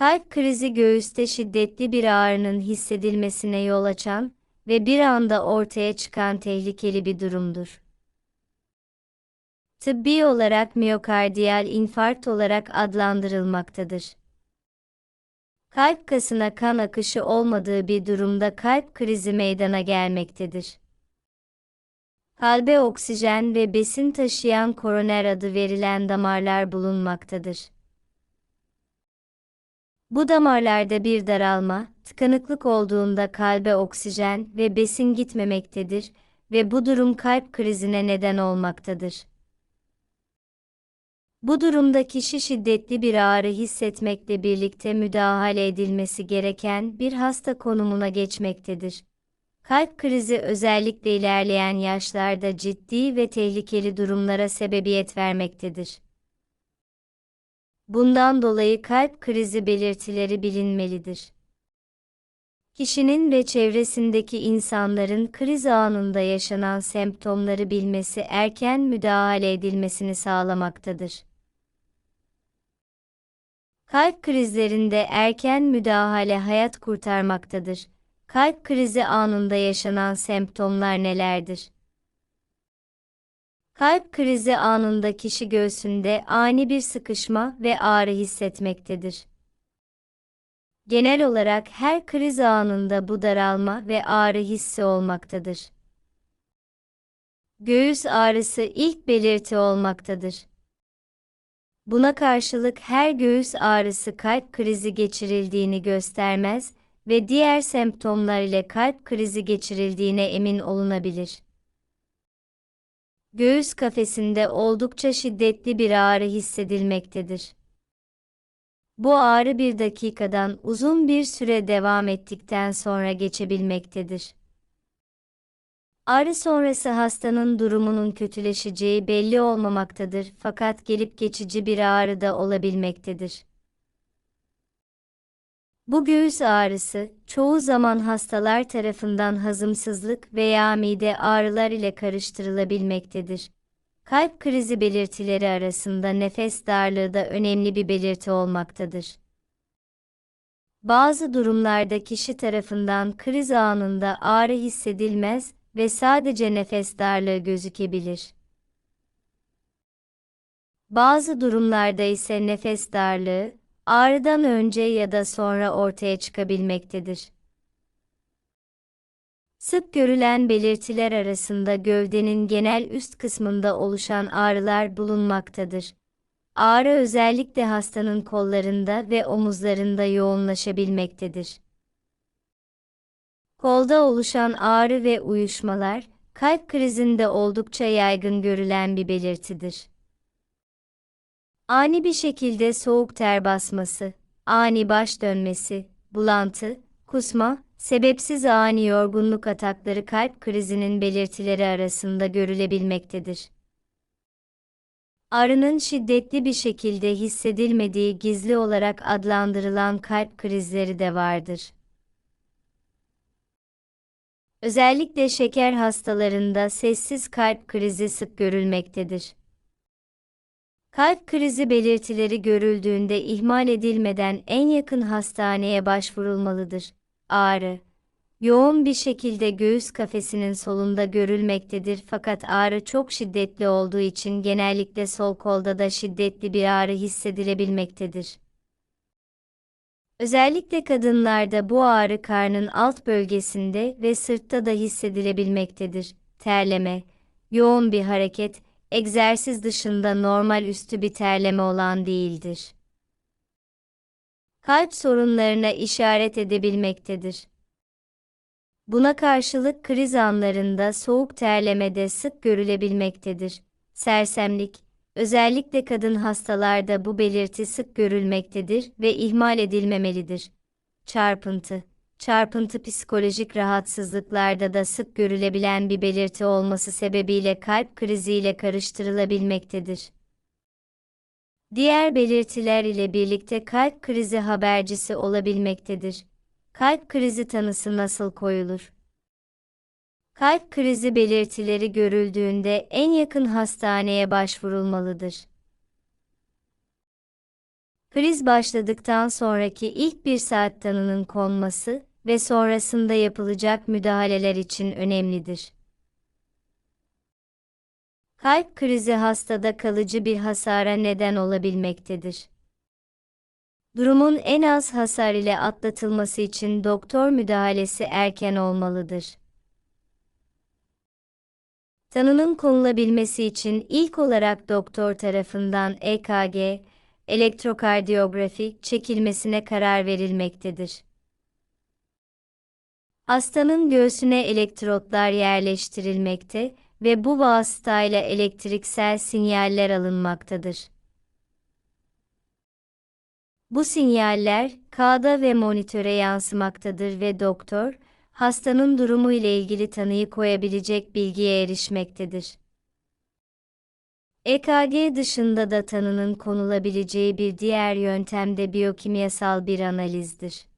Kalp krizi göğüste şiddetli bir ağrının hissedilmesine yol açan ve bir anda ortaya çıkan tehlikeli bir durumdur. Tıbbi olarak miyokardiyal infarkt olarak adlandırılmaktadır. Kalp kasına kan akışı olmadığı bir durumda kalp krizi meydana gelmektedir. Kalbe oksijen ve besin taşıyan koroner adı verilen damarlar bulunmaktadır. Bu damarlarda bir daralma, tıkanıklık olduğunda kalbe oksijen ve besin gitmemektedir ve bu durum kalp krizine neden olmaktadır. Bu durumda kişi şiddetli bir ağrı hissetmekle birlikte müdahale edilmesi gereken bir hasta konumuna geçmektedir. Kalp krizi özellikle ilerleyen yaşlarda ciddi ve tehlikeli durumlara sebebiyet vermektedir. Bundan dolayı kalp krizi belirtileri bilinmelidir. Kişinin ve çevresindeki insanların kriz anında yaşanan semptomları bilmesi erken müdahale edilmesini sağlamaktadır. Kalp krizlerinde erken müdahale hayat kurtarmaktadır. Kalp krizi anında yaşanan semptomlar nelerdir? Kalp krizi anında kişi göğsünde ani bir sıkışma ve ağrı hissetmektedir. Genel olarak her kriz anında bu daralma ve ağrı hissi olmaktadır. Göğüs ağrısı ilk belirti olmaktadır. Buna karşılık her göğüs ağrısı kalp krizi geçirildiğini göstermez ve diğer semptomlar ile kalp krizi geçirildiğine emin olunabilir. Göğüs kafesinde oldukça şiddetli bir ağrı hissedilmektedir. Bu ağrı bir dakikadan uzun bir süre devam ettikten sonra geçebilmektedir. Ağrı sonrası hastanın durumunun kötüleşeceği belli olmamaktadır fakat gelip geçici bir ağrı da olabilmektedir. Bu göğüs ağrısı, çoğu zaman hastalar tarafından hazımsızlık veya mide ağrılar ile karıştırılabilmektedir. Kalp krizi belirtileri arasında nefes darlığı da önemli bir belirti olmaktadır. Bazı durumlarda kişi tarafından kriz anında ağrı hissedilmez ve sadece nefes darlığı gözükebilir. Bazı durumlarda ise nefes darlığı, ağrıdan önce ya da sonra ortaya çıkabilmektedir. Sık görülen belirtiler arasında gövdenin genel üst kısmında oluşan ağrılar bulunmaktadır. Ağrı özellikle hastanın kollarında ve omuzlarında yoğunlaşabilmektedir. Kolda oluşan ağrı ve uyuşmalar, kalp krizinde oldukça yaygın görülen bir belirtidir. Ani bir şekilde soğuk ter basması, ani baş dönmesi, bulantı, kusma, sebepsiz ani yorgunluk atakları kalp krizinin belirtileri arasında görülebilmektedir. Ağrının şiddetli bir şekilde hissedilmediği gizli olarak adlandırılan kalp krizleri de vardır. Özellikle şeker hastalarında sessiz kalp krizi sık görülmektedir. Kalp krizi belirtileri görüldüğünde ihmal edilmeden en yakın hastaneye başvurulmalıdır. Ağrı yoğun bir şekilde göğüs kafesinin solunda görülmektedir fakat ağrı çok şiddetli olduğu için genellikle sol kolda da şiddetli bir ağrı hissedilebilmektedir. Özellikle kadınlarda bu ağrı karnın alt bölgesinde ve sırtta da hissedilebilmektedir. Terleme, yoğun bir hareket, egzersiz dışında normal üstü bir terleme olan değildir. Kalp sorunlarına işaret edebilmektedir. Buna karşılık kriz anlarında soğuk terleme de sık görülebilmektedir. Sersemlik, özellikle kadın hastalarda bu belirti sık görülmektedir ve ihmal edilmemelidir. Çarpıntı çarpıntı psikolojik rahatsızlıklarda da sık görülebilen bir belirti olması sebebiyle kalp kriziyle karıştırılabilmektedir. Diğer belirtiler ile birlikte kalp krizi habercisi olabilmektedir. Kalp krizi tanısı nasıl koyulur? Kalp krizi belirtileri görüldüğünde en yakın hastaneye başvurulmalıdır. Kriz başladıktan sonraki ilk bir saat tanının konması ve sonrasında yapılacak müdahaleler için önemlidir. Kalp krizi hastada kalıcı bir hasara neden olabilmektedir. Durumun en az hasar ile atlatılması için doktor müdahalesi erken olmalıdır. Tanının konulabilmesi için ilk olarak doktor tarafından EKG, elektrokardiyografi çekilmesine karar verilmektedir. Hastanın göğsüne elektrotlar yerleştirilmekte ve bu vasıtayla elektriksel sinyaller alınmaktadır. Bu sinyaller kağıda ve monitöre yansımaktadır ve doktor, hastanın durumu ile ilgili tanıyı koyabilecek bilgiye erişmektedir. EKG dışında da tanının konulabileceği bir diğer yöntem de biyokimyasal bir analizdir.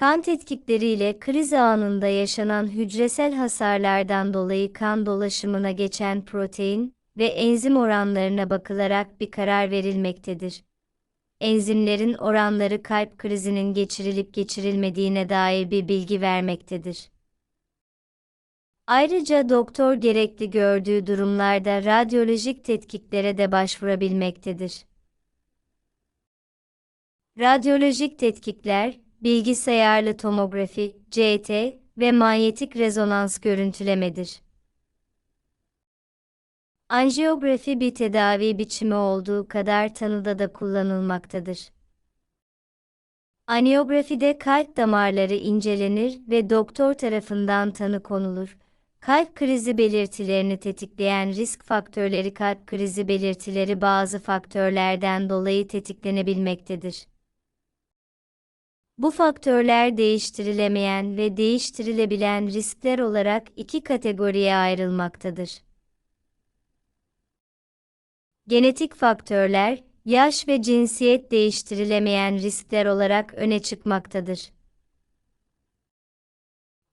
Kan tetkikleriyle kriz anında yaşanan hücresel hasarlardan dolayı kan dolaşımına geçen protein ve enzim oranlarına bakılarak bir karar verilmektedir. Enzimlerin oranları kalp krizinin geçirilip geçirilmediğine dair bir bilgi vermektedir. Ayrıca doktor gerekli gördüğü durumlarda radyolojik tetkiklere de başvurabilmektedir. Radyolojik tetkikler, bilgisayarlı tomografi, CT ve manyetik rezonans görüntülemedir. Anjiyografi bir tedavi biçimi olduğu kadar tanıda da kullanılmaktadır. Aniyografide kalp damarları incelenir ve doktor tarafından tanı konulur. Kalp krizi belirtilerini tetikleyen risk faktörleri kalp krizi belirtileri bazı faktörlerden dolayı tetiklenebilmektedir. Bu faktörler değiştirilemeyen ve değiştirilebilen riskler olarak iki kategoriye ayrılmaktadır. Genetik faktörler, yaş ve cinsiyet değiştirilemeyen riskler olarak öne çıkmaktadır.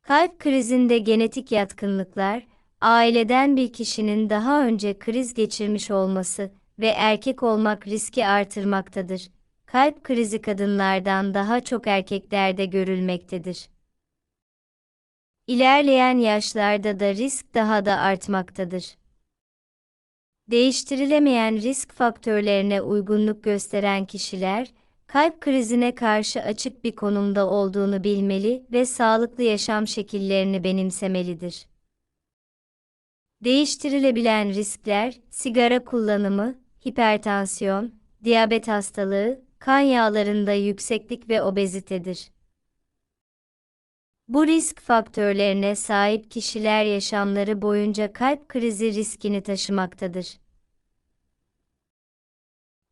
Kalp krizinde genetik yatkınlıklar, aileden bir kişinin daha önce kriz geçirmiş olması ve erkek olmak riski artırmaktadır. Kalp krizi kadınlardan daha çok erkeklerde görülmektedir. İlerleyen yaşlarda da risk daha da artmaktadır. Değiştirilemeyen risk faktörlerine uygunluk gösteren kişiler, kalp krizine karşı açık bir konumda olduğunu bilmeli ve sağlıklı yaşam şekillerini benimsemelidir. Değiştirilebilen riskler, sigara kullanımı, hipertansiyon, diyabet hastalığı, kan yağlarında yükseklik ve obezitedir. Bu risk faktörlerine sahip kişiler yaşamları boyunca kalp krizi riskini taşımaktadır.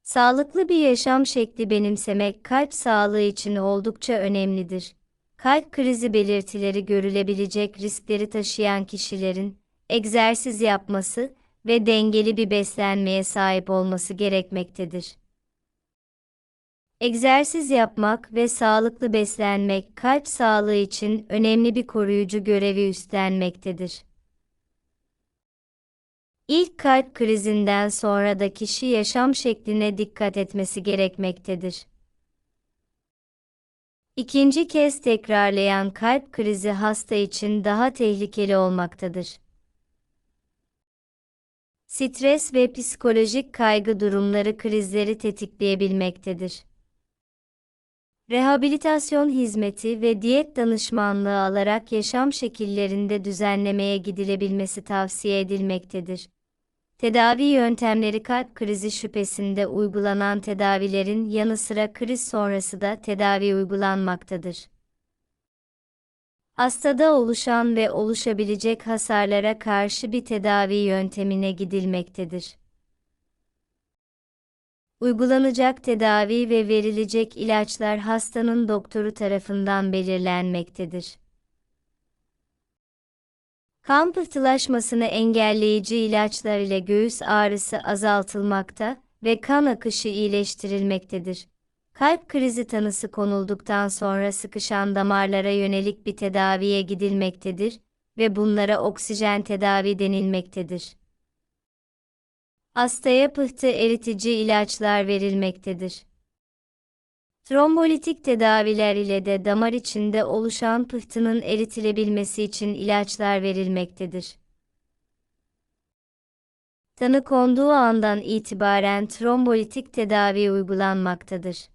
Sağlıklı bir yaşam şekli benimsemek kalp sağlığı için oldukça önemlidir. Kalp krizi belirtileri görülebilecek riskleri taşıyan kişilerin egzersiz yapması ve dengeli bir beslenmeye sahip olması gerekmektedir. Egzersiz yapmak ve sağlıklı beslenmek kalp sağlığı için önemli bir koruyucu görevi üstlenmektedir. İlk kalp krizinden sonra da kişi yaşam şekline dikkat etmesi gerekmektedir. İkinci kez tekrarlayan kalp krizi hasta için daha tehlikeli olmaktadır. Stres ve psikolojik kaygı durumları krizleri tetikleyebilmektedir. Rehabilitasyon hizmeti ve diyet danışmanlığı alarak yaşam şekillerinde düzenlemeye gidilebilmesi tavsiye edilmektedir. Tedavi yöntemleri kalp krizi şüphesinde uygulanan tedavilerin yanı sıra kriz sonrası da tedavi uygulanmaktadır. Hastada oluşan ve oluşabilecek hasarlara karşı bir tedavi yöntemine gidilmektedir. Uygulanacak tedavi ve verilecek ilaçlar hastanın doktoru tarafından belirlenmektedir. Kan pıhtılaşmasını engelleyici ilaçlar ile göğüs ağrısı azaltılmakta ve kan akışı iyileştirilmektedir. Kalp krizi tanısı konulduktan sonra sıkışan damarlara yönelik bir tedaviye gidilmektedir ve bunlara oksijen tedavi denilmektedir. Hastaya pıhtı eritici ilaçlar verilmektedir. Trombolitik tedaviler ile de damar içinde oluşan pıhtının eritilebilmesi için ilaçlar verilmektedir. Tanı konduğu andan itibaren trombolitik tedavi uygulanmaktadır.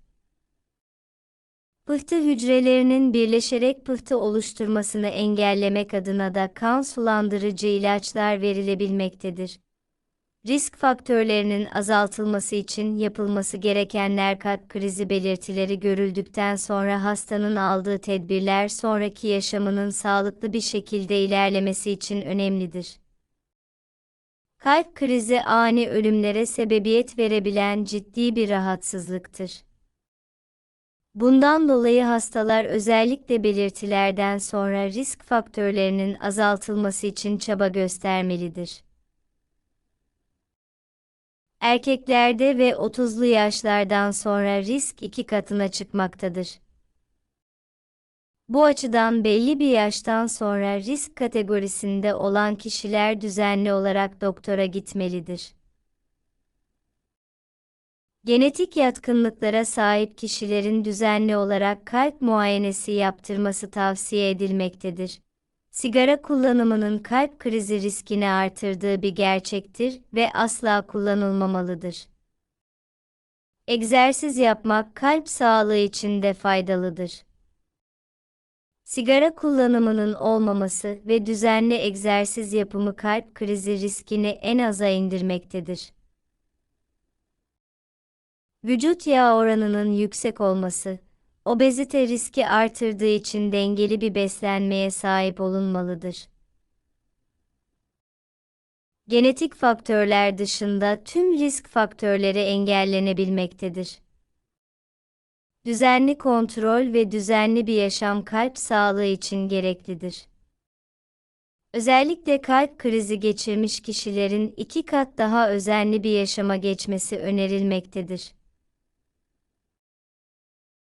Pıhtı hücrelerinin birleşerek pıhtı oluşturmasını engellemek adına da kan sulandırıcı ilaçlar verilebilmektedir. Risk faktörlerinin azaltılması için yapılması gerekenler kalp krizi belirtileri görüldükten sonra hastanın aldığı tedbirler sonraki yaşamının sağlıklı bir şekilde ilerlemesi için önemlidir. Kalp krizi ani ölümlere sebebiyet verebilen ciddi bir rahatsızlıktır. Bundan dolayı hastalar özellikle belirtilerden sonra risk faktörlerinin azaltılması için çaba göstermelidir. Erkeklerde ve 30'lu yaşlardan sonra risk iki katına çıkmaktadır. Bu açıdan belli bir yaştan sonra risk kategorisinde olan kişiler düzenli olarak doktora gitmelidir. Genetik yatkınlıklara sahip kişilerin düzenli olarak kalp muayenesi yaptırması tavsiye edilmektedir. Sigara kullanımının kalp krizi riskini artırdığı bir gerçektir ve asla kullanılmamalıdır. Egzersiz yapmak kalp sağlığı için de faydalıdır. Sigara kullanımının olmaması ve düzenli egzersiz yapımı kalp krizi riskini en aza indirmektedir. Vücut yağ oranının yüksek olması, obezite riski artırdığı için dengeli bir beslenmeye sahip olunmalıdır. Genetik faktörler dışında tüm risk faktörleri engellenebilmektedir. Düzenli kontrol ve düzenli bir yaşam kalp sağlığı için gereklidir. Özellikle kalp krizi geçirmiş kişilerin iki kat daha özenli bir yaşama geçmesi önerilmektedir.